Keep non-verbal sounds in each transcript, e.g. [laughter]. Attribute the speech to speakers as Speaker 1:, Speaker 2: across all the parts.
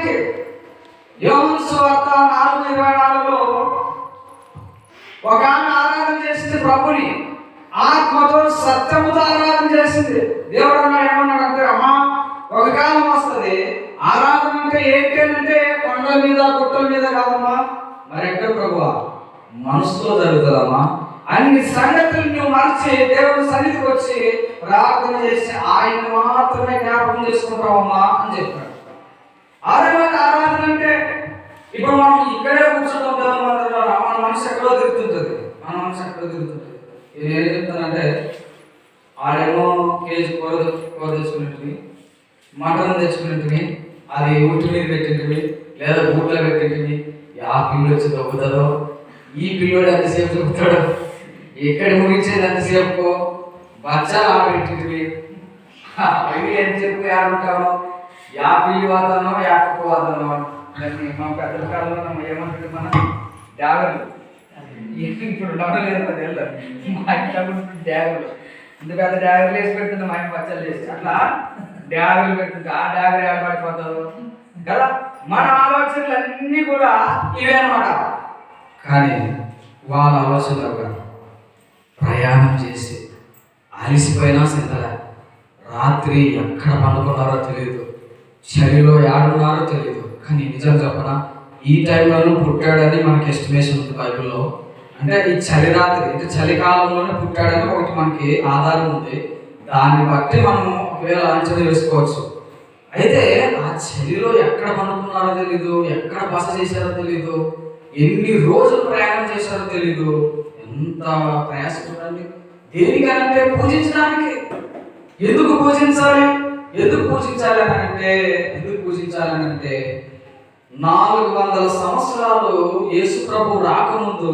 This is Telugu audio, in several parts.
Speaker 1: ఆరాధనకి యోహన్ సువార్త నాలుగు ఇరవై నాలుగులో ఒక ఆమె ఆరాధన చేసింది ప్రభుని ఆత్మతో సత్యముతో ఆరాధన చేసింది. దేవుడు అన్నాడు ఏమన్నాడంటే అమ్మా ఒక కాలం వస్తుంది ఆరాధన అంటే ఏంటంటే కొండల మీద గుట్టల మీద కాదమ్మా. మరి ఎక్కడ ప్రభువా? మనసులో జరుగుతుందమ్మా. అన్ని సంగతులు నువ్వు మర్చి దేవుని సన్నిధికి వచ్చి ప్రార్థన చేసి ఆయన మాత్రమే జ్ఞాపకం చేసుకుంటావమ్మా అని చెప్పాడు. ఆరాధన ఆరాధన అంటే ఇప్పుడు మనం ఇక్కడే కూర్చుంటాం కదా మన మనసు ఎక్కడో తిరుగుతుంటుంది. మన మనసు ఎక్కడో తిరుగుతుంటుంది. ఇది ఏం చెప్తానంటే ఆడేమో కేజీ కూర కూర తెచ్చుకునేటివి మటన్ తెచ్చుకునేటివి అది ఉట్టి మీద పెట్టినవి లేదా బూట్లో పెట్టింటివి ఆ పిల్లి వచ్చి దొబ్బుతుందో ఈ పిల్లోడు ఎంతసేపు దొబ్బుతాడో ఎక్కడ ముగించేది ఎంతసేపు బచ్చాలు ఆడబెట్టినవి [laughs] అవి ఎంతసేపు చెప్పు ఆడుంటాము యా పిల్లి వాదనో యా వాదనో దాన్ని మా పెద్దల కాలంలో మనం ఏమంటుంది మన? డ్యాగర్లు ఇప్పుడు ఉండడం లేదు పది ఏళ్ళు మా ఇంట్లో ఉంటుంది డాగలు ఇంత పెద్ద డాగలు వేసి పెడుతుంది మా ఇంటి బచ్చలు చేసి అట్లా డాగలు పెడుతుంది ఆ డాగలు ఏడబడిపోతారు కదా? మన ఆలోచనలు అన్నీ కూడా ఇవే అనమాట కానీ వాళ్ళ ఆలోచనలు ప్రయాణం చేసి అలిసిపోయినా సింతలే రాత్రి ఎక్కడ పండుకున్నారో తెలియదు. చలిలో ఏడున్నారో తెలియదు కానీ నిజం చెప్పనా ఈ టైంలోనూ పుట్టాడని మనకి ఎస్టిమేషన్ ఉంది బైబిల్లో. అంటే ఈ చలిరాత్రి అంటే చలికాలంలోనే పుట్టాడని ఒకటి మనకి ఆధారం ఉంది. దాన్ని బట్టి మనం ఒకవేళ అంచనా వేసుకోవచ్చు అయితే ఆ చలిలో ఎక్కడ పండుకున్నారో తెలీదు ఎక్కడ బస చేశారో తెలీదు ఎన్ని రోజులు ప్రయాణం చేశారో తెలీదు. ఎంత ప్రయాస చూడండి. దేనికనంటే పూజించడానికి. ఎందుకు పూజించాలి? ఎందుకు పూజించాలని అంటే ఎందుకు పూజించాలని అంటే నాలుగు వందల సంవత్సరాలు యేసు ప్రభు రాకముందు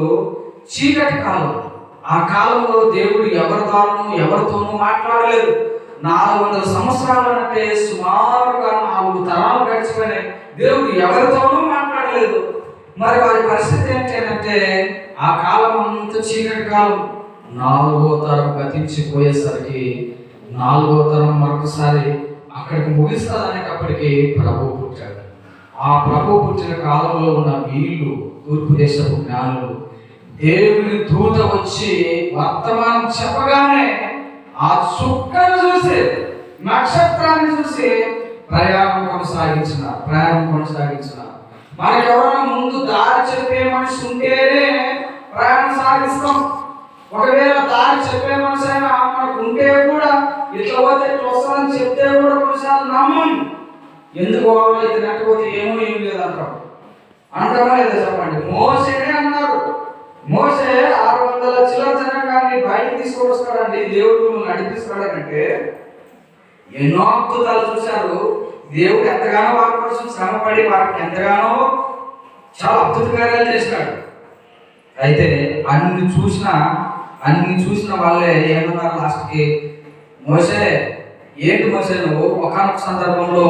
Speaker 1: చీకటి కాలం ఆ కాలంలో దేవుడు ఎవరి ఎవరితోనూ మాట్లాడలేదు. నాలుగు వందల సంవత్సరాలు అంటే సుమారుగా నాలుగు తరాలు గడిచిపోయినాయి. దేవుడు ఎవరితోనూ మాట్లాడలేదు. మరి వారి పరిస్థితి ఏంటంటే ఆ కాలం అంతా చీకటి కాలం. నాలుగో తరం గతించిపోయేసరికి నాలుగో తరం మరొకసారి అక్కడికి ముగిస్తాననేటప్పటికీ ప్రభు పుట్టాడు. ఆ ప్రభు పుట్టిన కాలంలో ఉన్న వీళ్ళు తూర్పు దేశపు జ్ఞానులు దేవుని దూత వచ్చి వర్తమానం చెప్పగానే ఆ చుక్కను చూసి నక్షత్రాన్ని చూసి ప్రయాణం కొనసాగించిన ప్రయాణం కొనసాగించిన. మనకి ఎవరైనా ముందు దారి చెప్పే మనిషి ఉంటేనే ప్రయాణం సాగిస్తాం. ఒకవేళ దారి చెప్పే మనిషి అయినా మనకు ఉంటే కూడా ఇట్లా పోతే ఇట్లా వస్తుందని చెప్తే కూడా కొన్నిసార్లు నమ్మం ఎందుకు అయితే ఇది నట్టపోతే ఏమో ఏం లేదు అంటాం అంటామా లేదా చెప్పండి? మోసేనే అన్నారు. మోసే ఆరు వందల చిల్లర జనకాన్ని బయటకు తీసుకొస్తాడండి దేవుడు నడిపిస్తాడనంటే ఎన్నో అద్భుతాలు చూశారు. దేవుడు ఎంతగానో వారి కోసం శ్రమపడి వారికి ఎంతగానో చాలా అద్భుత కార్యాలు చేసినాడు అయితే అన్ని చూసిన అన్ని చూసిన వాళ్ళే ఏమన్నారు లాస్ట్కి? మోసే ఏంటి మోసే నువ్వు? ఒకనొక సందర్భంలో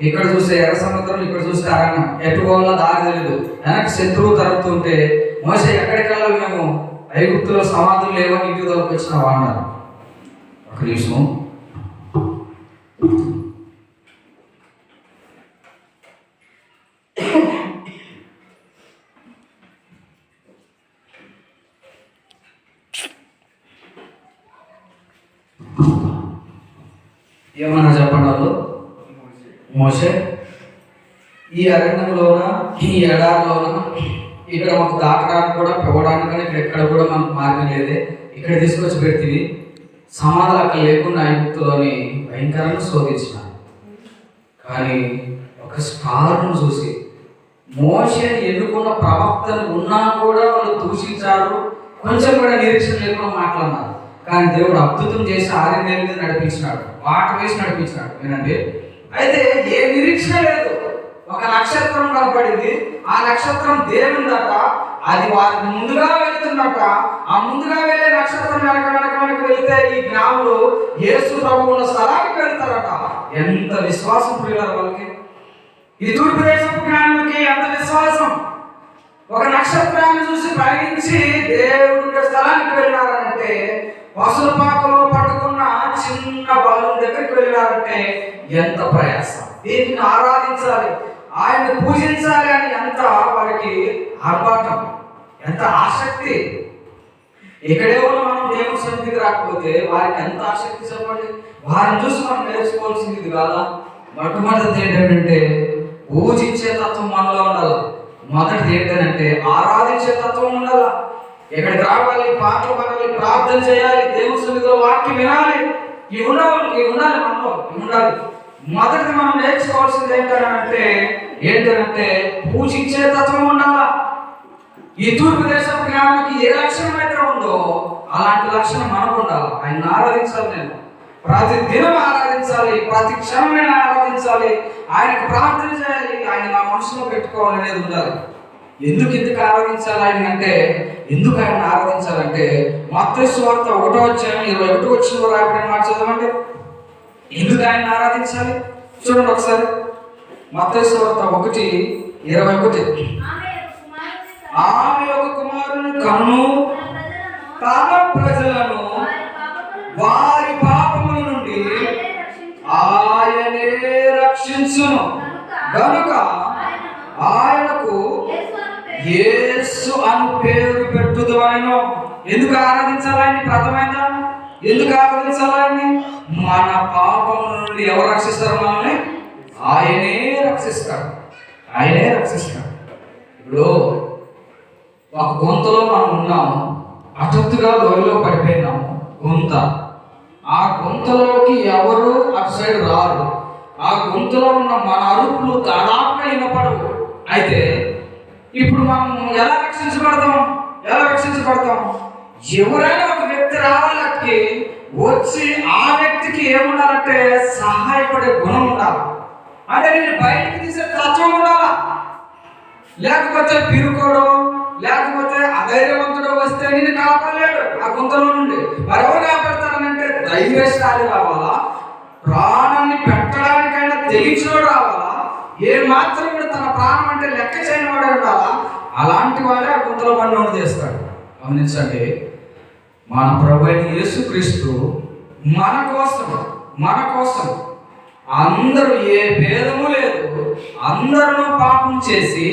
Speaker 1: ఇక్కడ చూస్తే ఎర్ర సముద్రం ఇక్కడ చూస్తే అరణ్యం. ఎటు పోవాలో దారి తెలియదు వెనక్కి శత్రువు తరుపుతుంటే మోసే ఎక్కడికల్లా మేము? ఐగుప్తులో సమాధులు లేవని ఇంటికి తోలుకొచ్చినావా అన్నారు. ఒక నిమిషం ఏమన్నా చెప్పండి వాళ్ళు మోసే ఈ అరణ్యంలోన ఈ ఎడారిలోన ఇక్కడ మాకు దాటడానికి కూడా పోవడానికి కానీ ఇక్కడ ఎక్కడ కూడా మనకు మార్గం లేదే. ఇక్కడ తీసుకొచ్చి పెడితే సమాధానం అక్కడ లేకుండా ఐగుప్తులోని భయంకరంగా శోధించిన కానీ ఒక స్టార్ను చూసి మోషన్ ఎన్నుకున్న ప్రవక్తలు ఉన్నా కూడా వాళ్ళు దూషించారు కొంచెం కూడా నిరీక్షణ లేకుండా మాట్లాడినారు. కానీ దేవుడు అద్భుతం చేసి ఆరు నెలల నడిపించినాడు వాట వేసి నడిపించినాడు. వినండి. అయితే ఏ నిరీక్షణ లేదు. ఒక నక్షత్రం కనపడింది. ఆ నక్షత్రం దేవుందట అది వారికి ముందుగా వెళ్తున్నట ఆ ముందుగా వెళ్ళే నక్షత్రం వెనక వెనక వెనక వెళితే ఈ జ్ఞానులు యేసు ప్రభు ఉన్న స్థలానికి వెళ్తారట. ఎంత విశ్వాసం ప్రియులారు వాళ్ళకి. ఈ తూర్పు దేశపు జ్ఞానులకి ఎంత విశ్వాసం. ఒక నక్షత్రాన్ని చూసి ప్రయాణించి దేవుడి స్థలానికి వెళ్ళినారంటే పాకలో పట్టుకున్న చిన్న బాలు దగ్గరికి వెళ్ళినారంటే ఎంత ప్రయాసం. దీన్ని ఆరాధించాలి. ఆయన పూజించాలి అని ఎంత వారికి ఆర్భాటం ఎంత ఆసక్తి. ఇక్కడేమో మనం దేవుని సన్నిధికి రాకపోతే వారికి ఎంత ఆసక్తి చెప్పండి? వారిని చూసి మనం నేర్చుకోవాల్సింది కాదా? మొట్టమొదటిది ఏంటంటే పూజించే తత్వం మనలో ఉండాలి? మొదటిది ఏంటంటే ఆరాధించే తత్వం ఉండాలి? ఎక్కడికి రావాలి? పాటలు పడాలి? ప్రార్థన చేయాలి? దేవుని సన్నిధిలో వాక్యం వినాలి? ఇవి ఉండాలి ఇవి ఉండాలి మనలో ఇవి ఉండాలి. మొదటిది మనం నేర్చుకోవాల్సింది ఏంటంటే ఏంటంటే పూజించే తత్వం ఉండాలా. ఈ తూర్పు దేశం జ్ఞానానికి ఏ లక్షణం అయితే ఉందో అలాంటి లక్షణం మనకు ఉండాలి. ఆయన ఆరాధించాలి నేను. ప్రతి దినం ఆరాధించాలి ప్రతి క్షణం నేను ఆరాధించాలి ఆయనకు ప్రార్థన చేయాలి ఆయన నా మనసులో పెట్టుకోవాలి అనేది ఉండాలి. ఎందుకు ఎందుకు ఆరాధించాలి ఆయన అంటే ఎందుకు ఆయన ఆరాధించాలంటే మత్తయి సువార్త ఒకటో వచ్చాను ఇరవై ఒకటి వచ్చిన రాబడిన మాట చదవండి. ఎందుకు ఆయన ఆరాధించాలి? చూడండి ఒకసారి. మతేశ్వరత ఒకటి ఇరవై ఒకటి.
Speaker 2: ఆమె
Speaker 1: ఆమె
Speaker 2: ఒక కుమారుని కను తన ప్రజలను వారి
Speaker 1: పాపముల నుండి
Speaker 2: ఆయనే రక్షించును.
Speaker 1: కనుక గనుక ఆయనకు యేసు అని పేరు పెట్టుదు ఎందుకు ఆరాధించాలని ప్రథమైందా ఎందుకు ఆరాధించాలని మన పాపం నుండి ఎవరు రక్షిస్తారు మనల్ని? ఆయనే రక్షిస్తాడు ఆయనే రక్షిస్తాడు ఇప్పుడు ఒక గుంతలో మనం ఉన్నాము. అటత్తుగా లోయలో పడిపోయినాము. గుంత. ఆ గుంతలోకి ఎవరు అటు సైడ్ రారు. ఆ గుంతలో ఉన్న మన అరుపులు దాదాపుగా వినపడవు. అయితే ఇప్పుడు మనం ఎలా రక్షించబడతాం? ఎలా రక్షించబడతాం? ఎవరైనా ఒక వ్యక్తి రావాలి రావాలకి వచ్చి ఆ వ్యక్తికి ఏముండాలంటే సహాయపడే గుణం ఉండాలి. అంటే నేను బయటకు తీసే తత్వం ఉండాలా? లేకపోతే పిరుకోడు లేకపోతే అధైర్యవంతుడు వస్తే నేను కాపాడలేడు ఆ గుంతలో నుండి. మరెవరు కాపాడతారనంటే ధైర్యశాలి రావాలా ప్రాణాన్ని పెట్టడానికైనా తెలిసినోడు రావాలా ఏ మాత్రం కూడా తన ప్రాణం అంటే లెక్క చేయని వాడే ఉండాలా? అలాంటి వాడే ఆ గుంతలో బండి చేస్తాడు. గమనించండి మన ప్రభు అయిన యేసుక్రీస్తు మన కోసం మన కోసం అందరూ ఏ భేదము లేదు. అందరూ పాపం చేసి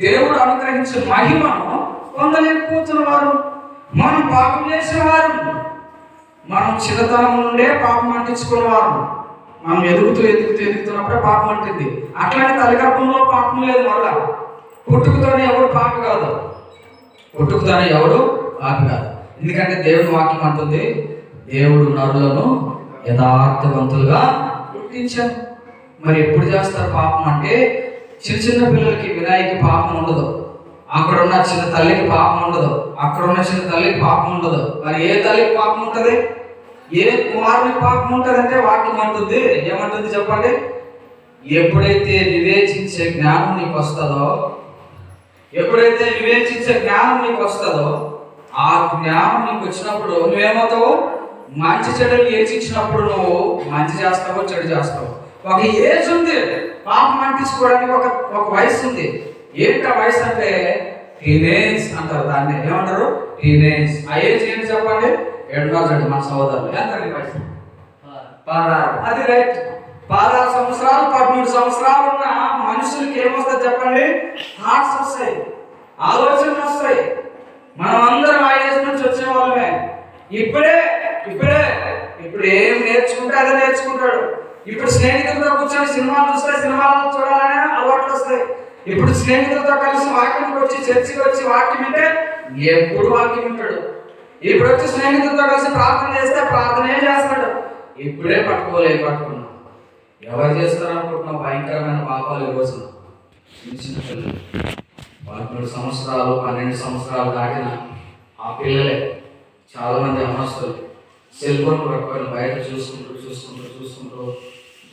Speaker 1: దేవుడు అనుగ్రహించిన మహిమను పొందలేకపోతున్న వారు మనం పాపం చేసిన వారు మనం చిన్నతనం నుండే పాపం అంటించుకున్న వారు మనం ఎదుగుతూ ఎదుగుతూ ఎదుగుతున్నప్పుడే పాపం అంటుంది. అట్లానే తల్లిగర్భంలో పాపం లేదు మళ్ళా పుట్టుకతోనే ఎవరు పాప కాదు. పుట్టుకతోనే ఎవడు పాప కాదు. ఎందుకంటే దేవుని వాక్యం అంటుంది దేవుడు నరులను యథార్థవంతులుగా పుట్టించాను మరి ఎప్పుడు చేస్తారు పాపం అంటే చిన్న చిన్న పిల్లలకి వినాయకి పాపం ఉండదు. అక్కడ ఉన్న చిన్న తల్లికి పాపం ఉండదు. అక్కడ ఉన్న చిన్న తల్లికి పాపం ఉండదు. మరి ఏ తల్లికి పాపం ఉంటుంది? ఏ కుమారునికి పాపం ఉంటుందంటే వాక్యం అంటుంది. ఏమంటుంది చెప్పండి? ఎప్పుడైతే వివేచించే జ్ఞానం నీకు వస్తుందో ఎప్పుడైతే వివేచించే జ్ఞానం నీకు వస్తుందో ఆ జ్ఞానం నీకు వచ్చినప్పుడు నువ్వేమవుతావు? మంచి చెడులు ఏచించినప్పుడు నువ్వు మంచి చేస్తావు చెడు చేస్తావు. ఒక ఏజ్ ఉంది. పాపం అంటించుకోవడానికి ఒక ఒక వయసు ఉంది. ఏంటి ఆ వయసు అంటే? టీనేజ్ అంటారు దాన్ని. ఏమంటారు? టీనేజ్ ఆ ఏజ్ ఏంటి చెప్పండి? ఏడున్నర మన సోదరులు. ఎంత వయసు? పదహారు. అది రైట్ పదహారు సంవత్సరాలు పదమూడు సంవత్సరాలు ఉన్న మనుషులకి ఏమొస్తుంది చెప్పండి? థాట్స్ వస్తాయి. ఆలోచనలు వస్తాయి. మనం అందరం ఆ ఏజ్ నుంచి వచ్చిన వాళ్ళమే ఇప్పుడే ఇప్పుడే ఇప్పుడు ఏం నేర్చుకుంటే అదే నేర్చుకుంటాడు. ఇప్పుడు స్నేహితులతో కూర్చొని సినిమాలు చూస్తే సినిమాలు చూడాలనే అలవాట్లు వస్తాయి. ఇప్పుడు స్నేహితులతో కలిసి వాక్యంకి వచ్చి చర్చికి వచ్చి వాక్యం వింటే ఎప్పుడు వాక్యం వింటాడు. ఇప్పుడు వచ్చి స్నేహితులతో కలిసి ప్రార్థన చేస్తే ప్రార్థనే చేస్తాడు? ఇప్పుడే పట్టుకోలే పట్టుకున్నాం. ఎవరు చేస్తారు అనుకుంటున్నాం భయంకరమైన పాపాలు ఈ చిన్న చిన్న పిల్లలు. పదమూడు సంవత్సరాలు పన్నెండు సంవత్సరాలు దాటిన ఆ పిల్లలే చాలామంది అమస్తులు సెల్ ఫోన్ పట్టుకొని బయట చూసుకుంటూ చూసుకుంటూ చూసుకుంటూ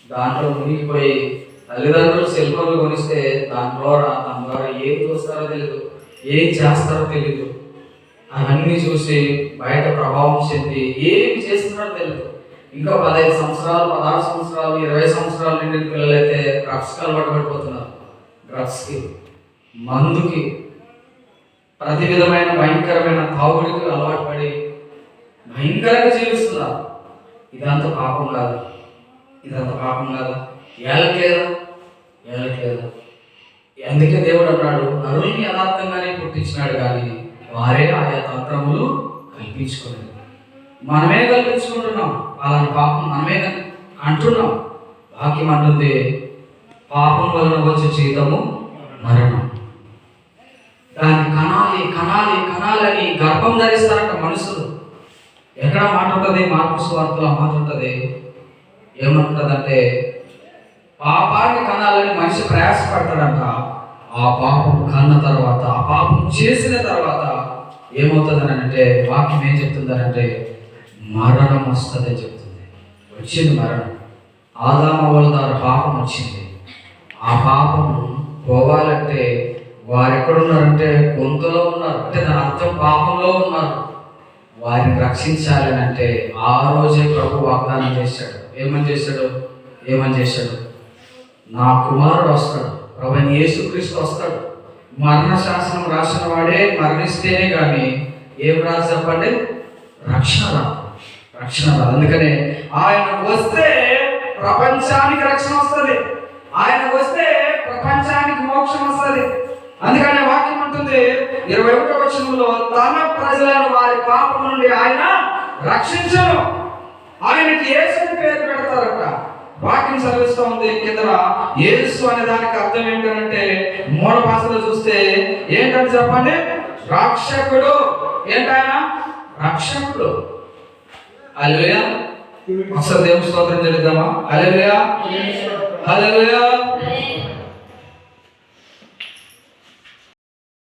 Speaker 1: దాంట్లో మునిగిపోయి తల్లిదండ్రులు సెల్ ఫోన్లు కొనిస్తే దాని ద్వారా దాని ద్వారా ఏం చూస్తారో తెలియదు ఏం చేస్తారో తెలియదు అవన్నీ చూసి బయట ప్రభావం చెంది ఏం చేస్తున్నారో తెలియదు ఇంకా పదహైదు సంవత్సరాలు పదహారు సంవత్సరాలు ఇరవై సంవత్సరాలు నిండిన పిల్లలైతే డ్రగ్స్కి అలవాటు పడిపోతున్నారు. డ్రగ్స్కి. మందుకి ప్రతి విధమైన భయంకరమైన తాగుడికి అలవాటు పడి భయంకరంగా జీవిస్తున్నారు. ఇదంతా పాపం కాదు. ఇదంతా పాపం కాదు. ఏలట్లేదా ఏలట్లేదా అందుకే దేవుడు అన్నాడు నరుల్ని యథార్థంగానే పుట్టించినాడు కానీ వారే ఆయా తంత్రములు కల్పించుకోలేదు మనమే కల్పించుకుంటున్నాం. వాళ్ళని పాపం మనమే అంటున్నాం. వాక్యం అంటుంది పాపం వలన వచ్చే జీతము మరణం. దాన్ని కనాలి కనాలి కనాలని గర్భం ధరిస్తారట మనుషులు. ఎక్కడ మాట ఉంటుంది? మార్పు స్వార్థలో మాట ఉంటుంది. ఏమంటుందంటే పాపాన్ని కనాలని మనిషి ప్రయాసపడతాడంట. ఆ పాపం కన్న తర్వాత ఆ పాపం చేసిన తర్వాత ఏమవుతుందని అంటే వాక్యం ఏం చెప్తుందనంటే మరణం వస్తుందని చెప్తుంది. వచ్చింది మరణం. ఆదామ వల్ల పాపం వచ్చింది. ఆ పాపం పోవాలంటే వారు ఎక్కడున్నారంటే కొంతలో ఉన్నారు. అంటే దాని అర్థం పాపంలో ఉన్నారు. వారిని రక్షించాలని అంటే ఆ రోజే ప్రభు వాగ్దానం చేశాడు. ఏమని చేశాడు? ఏమని చేశాడు? నా కుమారుడు వస్తాడు. ప్రభు యేసుక్రీస్తు వస్తాడు. మరణ శాసనం రాసిన వాడే మరణిస్తేనే కానీ ఏం రాదు చెప్పండి? రక్షణ రాదు. రక్షణ రాదు. అందుకనే ఆయన వస్తే ప్రపంచానికి రక్షణ వస్తుంది. ఆయన వస్తే ప్రపంచానికి మోక్షం వస్తుంది. అందుకనే వాక్యం అంటుంది ఇరవై ఒకటో వచనంలో తన ప్రజలను వారి పాపం నుండి ఆయన రక్షించను. ఆయనకి యేసుని పేరు పెడతారట. వాక్యం చదివిస్తూ ఉంది కింద యేసు అనే దానికి అర్థం ఏంటంటే మూల భాషలో చూస్తే ఏంటని చెప్పండి? రక్షకుడు. ఏంటాయన రక్షకుడు. అలెలుయా ఒకసారి దేవుని స్తోత్రం చెల్లిద్దామా? Hallelujah hallelujah